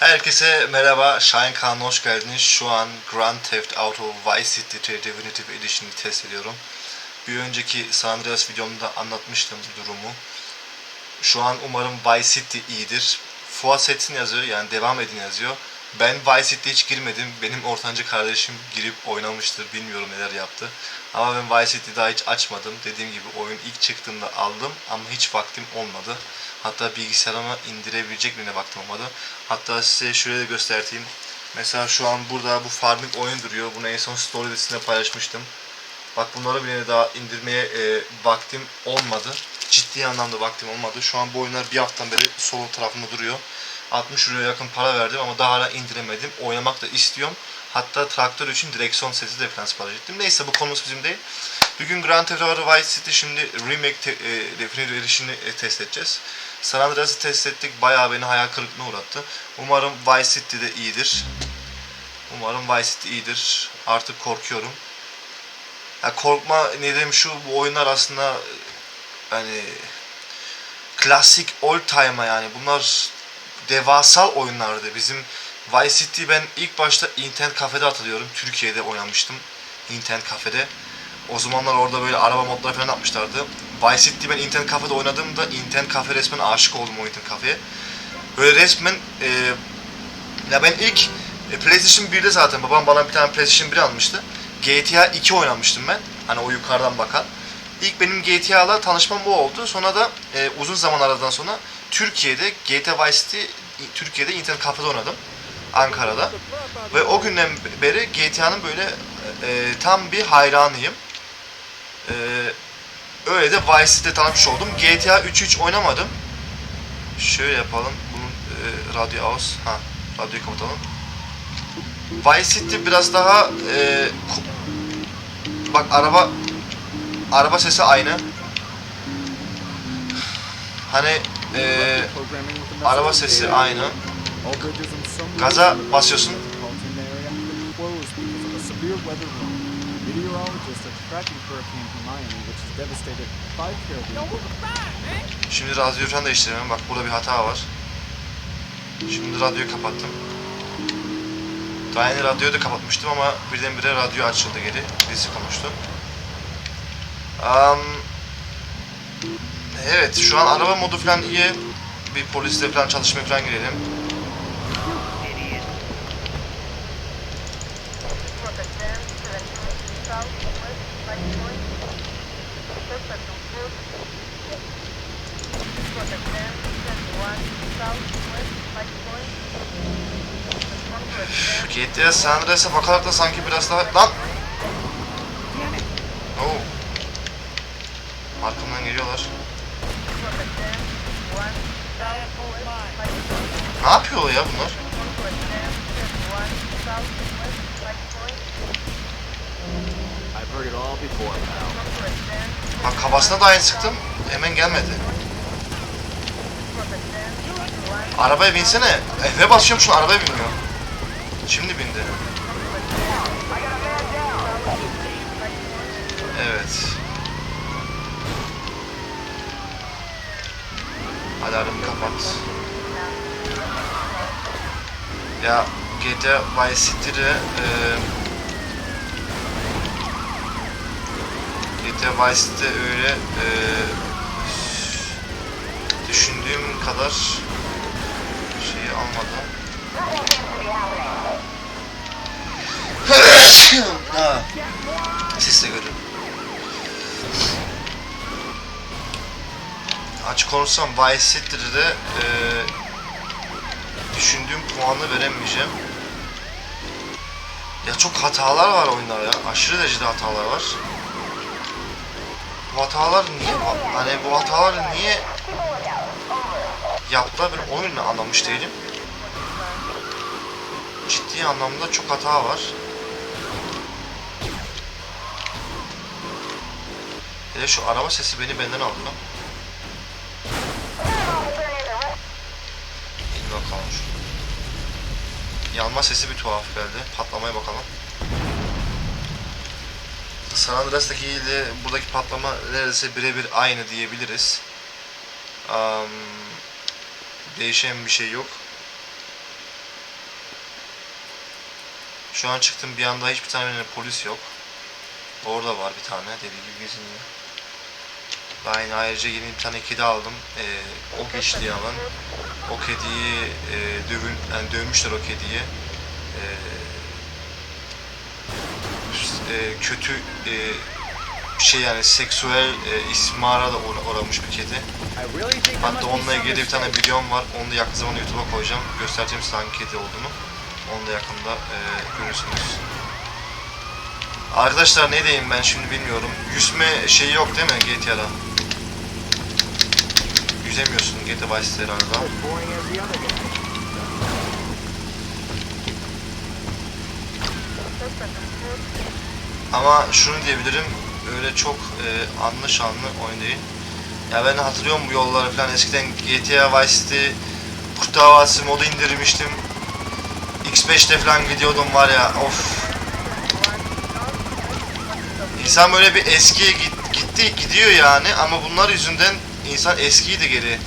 Herkese merhaba, Şahin Kağan'a hoş geldiniz. Şu an Grand Theft Auto Vice City Definitive Edition'ı test ediyorum. Bir önceki San Andreas videomda anlatmıştım durumu. Şu an umarım Vice City iyidir. Fuat Setsin yazıyor, yani devam edin yazıyor. Ben Vice City'ye hiç girmedim. Benim ortanca kardeşim girip oynamıştır, bilmiyorum neler yaptı. Ama ben Vice City daha hiç açmadım. Dediğim gibi oyun ilk çıktığında aldım ama hiç vaktim olmadı. Hatta bilgisayarıma indirebilecek birine vaktim olmadı. Hatta size şöyle de göstereyim. Mesela şu an burada bu farming oyun duruyor. Bunu en son story listesinde paylaşmıştım. Bak bunları bile daha indirmeye e, vaktim olmadı. Ciddi anlamda vaktim olmadı. Şu an bu oyunlar bir haftadan beri sol tarafında duruyor. 60 euroya yakın para verdim ama daha hala indiremedim. Oynamak da istiyorum. Hatta traktör için direksiyon seti de sipariş ettim. Neyse bu konumuz bizim değil. Bugün Grand Theft Auto Vice City şimdi Remake te, e, Definitive Edition'ı e, test edeceğiz. San Andreas'ı test ettik. Bayağı beni hayal kırıklığına uğrattı. Umarım Vice City de iyidir. Umarım Vice City iyidir. Artık korkuyorum. Ya korkma nedenim şu bu oyunlar aslında e, hani klasik old time'a yani bunlar devasal oyunlardı. Bizim Vice City ben ilk başta internet kafede hatırlıyorum. Türkiye'de oynamıştım. internet kafede. O zamanlar orada böyle araba modları falan yapmışlardı. Vice City ben internet kafede oynadığımda internet kafe resmen aşık oldum o internet kafeye. Böyle resmen e, ya ben ilk e, PlayStation 1'de zaten babam bana bir tane PlayStation 1 almıştı. GTA 2 oynamıştım ben. Hani o yukarıdan bakan. İlk benim GTA'la tanışmam bu oldu. Sonra da e, uzun zaman aradan sonra Türkiye'de GTA Vice City Türkiye'de internet kafede oynadım. Ankara'da. Ve o günden beri GTA'nın böyle e, tam bir hayranıyım. E, öyle de Vice City'de tanışmış oldum. GTA 3'ü hiç oynamadım. Şöyle yapalım. Bunun e, radyo aus. Ha, radyoyu kapatalım. Vice City biraz daha e, bak araba araba sesi aynı. Hani e, araba sesi aynı. Gaza basıyorsun. Şimdi radyoyu falan değiştiremem. Bak burada bir hata var. Şimdi radyoyu kapattım. Daha yeni radyoyu da kapatmıştım ama birdenbire radyo açıldı geri. Birisi konuştu. Am, evet şu an araba modu falan iyi. Bir polisle falan çalışmaya falan girelim. GTA San Andreas'a bakarak da sanki biraz daha... Lan! Arkamdan geliyorlar. Ne yapıyor ya bunlar? Bak kafasına da aynı sıktım. Hemen gelmedi. Arabaya binsene. F'e basıyorum şu arabaya binmiyor. Şimdi bindi. Ya GTA Vice City'de e, GTA Vice City'de öyle e, düşündüğüm kadar şeyi almadı. ha. Siz de görün. Açık konuşsam Vice City'de de e, düşündüğüm puanı veremeyeceğim. Ya çok hatalar var oyunda ya. Aşırı derecede hatalar var. Bu hatalar niye hani bu hataları niye yaptılar ben oyunu anlamış değilim. Ciddi anlamda çok hata var. Hele şu araba sesi beni benden aldı. İn bakalım şu. Yanma sesi bir tuhaf geldi. Patlamaya bakalım. San Andreas'taki ile buradaki patlama neredeyse birebir aynı diyebiliriz. Am, değişen bir şey yok. Şu an çıktım bir anda hiçbir tane polis yok. Orada var bir tane deli gibi geziniyor. Ben ayrıca yeni bir tane kedi aldım. Ee, o geçti alan. O kediyi e, dövün, yani dövmüşler o kediyi. Ee, e, kötü e, şey yani seksüel e, istismara da uğra- uğramış bir kedi. Hatta onunla ilgili bir tane videom var. Onu da yakın zamanda YouTube'a koyacağım. Göstereceğim size hangi kedi olduğunu. Onu da yakında e, görürsünüz. Arkadaşlar ne diyeyim ben şimdi bilmiyorum. Yüzme şeyi yok değil mi GTA'da? Yüzemiyorsun GTA Vice guy. Ama şunu diyebilirim, öyle çok e, anlı şanlı oyun değil. Ya ben hatırlıyorum bu yolları falan eskiden GTA Vice City Kurt Davası modu indirmiştim. X5'te falan gidiyordum var ya of. İnsan böyle bir eskiye git, gitti gidiyor yani ama bunlar yüzünden insan eskiyi de geri.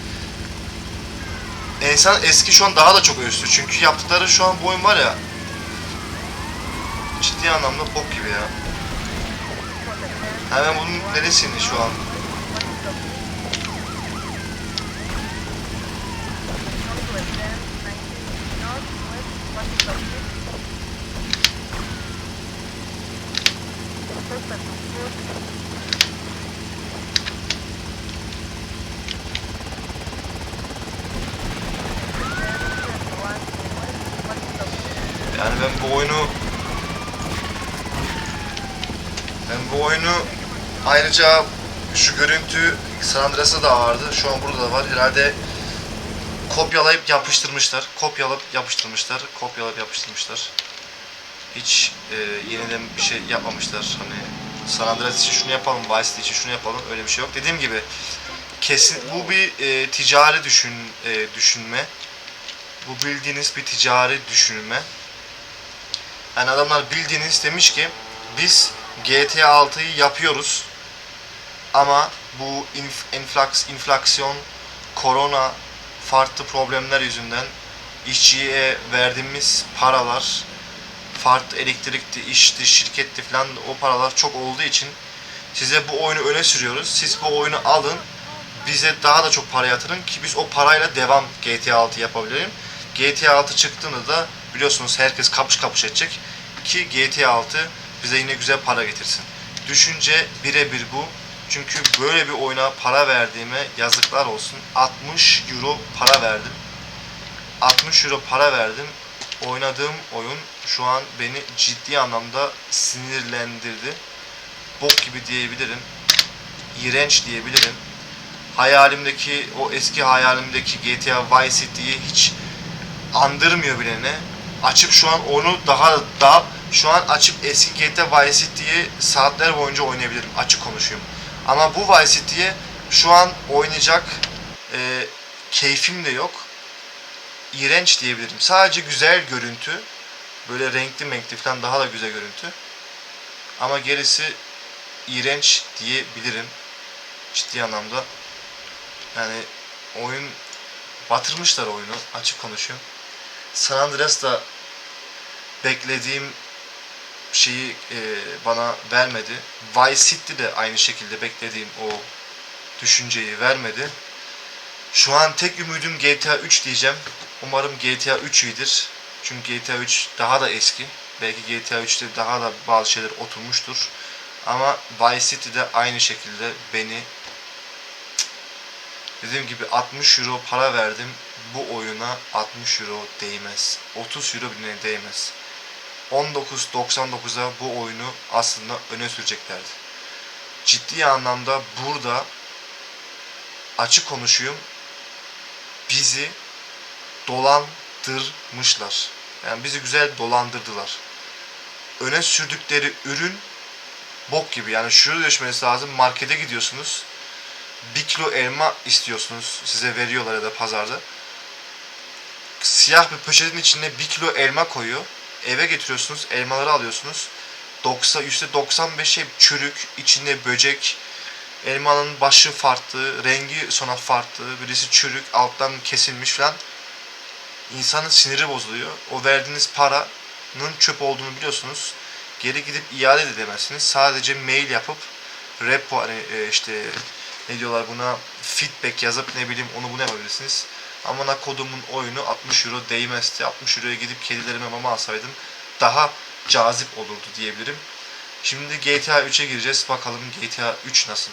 İnsan eski şu an daha da çok özlüyor çünkü yaptıkları şu an bu oyun var ya ciddi anlamda bok gibi ya. Hemen bunun neresini şu an? Yani ben bu oyunu ben bu oyunu ayrıca şu görüntü San Andreas'ta da vardı. Şu an burada da var. Herhalde kopyalayıp yapıştırmışlar. Kopyalayıp yapıştırmışlar. Kopyalayıp yapıştırmışlar. Hiç e, yeniden bir şey yapmamışlar. Hani San Andreas için şunu yapalım, Vice City için şunu yapalım. Öyle bir şey yok. Dediğim gibi kesin bu bir e, ticari düşün e, düşünme. Bu bildiğiniz bir ticari düşünme. Yani adamlar bildiğiniz demiş ki biz GTA 6'yı yapıyoruz ama bu inf- enflaks, inflasyon, korona, farklı problemler yüzünden işçiye verdiğimiz paralar, farklı elektrikti, işti, şirketti falan o paralar çok olduğu için size bu oyunu öne sürüyoruz. Siz bu oyunu alın, bize daha da çok para yatırın ki biz o parayla devam GTA 6 yapabilelim. GTA 6 çıktığında da biliyorsunuz herkes kapış kapış edecek ki GTA 6 bize yine güzel para getirsin. Düşünce birebir bu. Çünkü böyle bir oyuna para verdiğime yazıklar olsun. 60 euro para verdim. 60 euro para verdim. Oynadığım oyun şu an beni ciddi anlamda sinirlendirdi. Bok gibi diyebilirim. İğrenç diyebilirim. Hayalimdeki, o eski hayalimdeki GTA Vice City'yi hiç andırmıyor bile ne. Açıp şu an onu daha daha şu an açıp eski GTA Vice City'yi saatler boyunca oynayabilirim. Açık konuşuyorum. Ama bu Vice City'ye şu an oynayacak e, keyfim de yok. İğrenç diyebilirim. Sadece güzel görüntü. Böyle renkli renkli falan daha da güzel görüntü. Ama gerisi iğrenç diyebilirim. Ciddi anlamda. Yani oyun batırmışlar oyunu. Açık konuşuyorum. San Andreas da beklediğim şeyi e, bana vermedi. Vice City de aynı şekilde beklediğim o düşünceyi vermedi. Şu an tek ümidim GTA 3 diyeceğim. Umarım GTA 3 iyidir. Çünkü GTA 3 daha da eski. Belki GTA 3'te daha da bazı şeyler oturmuştur. Ama Vice City de aynı şekilde beni Dediğim gibi 60 euro para verdim. Bu oyuna 60 euro değmez. 30 euro bile değmez. 19.99'a bu oyunu aslında öne süreceklerdi. Ciddi anlamda burada açık konuşuyum bizi dolandırmışlar. Yani bizi güzel dolandırdılar. Öne sürdükleri ürün bok gibi. Yani şurada düşmesi lazım. Markete gidiyorsunuz. Bir kilo elma istiyorsunuz. Size veriyorlar ya da pazarda. Siyah bir poşetin içine bir kilo elma koyuyor. Eve getiriyorsunuz. Elmaları alıyorsunuz. 90, %95 şey çürük. içinde böcek. Elmanın başı farklı. Rengi sonra farklı. Birisi çürük. Alttan kesilmiş falan. İnsanın siniri bozuluyor. O verdiğiniz para oyunun çöp olduğunu biliyorsunuz. Geri gidip iade de edemezsiniz. Sadece mail yapıp repo hani e, işte ne diyorlar buna feedback yazıp ne bileyim onu bunu yapabilirsiniz. Amına kodumun oyunu 60 euro değmezdi. 60 euroya gidip kedilerime mama alsaydım daha cazip olurdu diyebilirim. Şimdi GTA 3'e gireceğiz. Bakalım GTA 3 nasıl?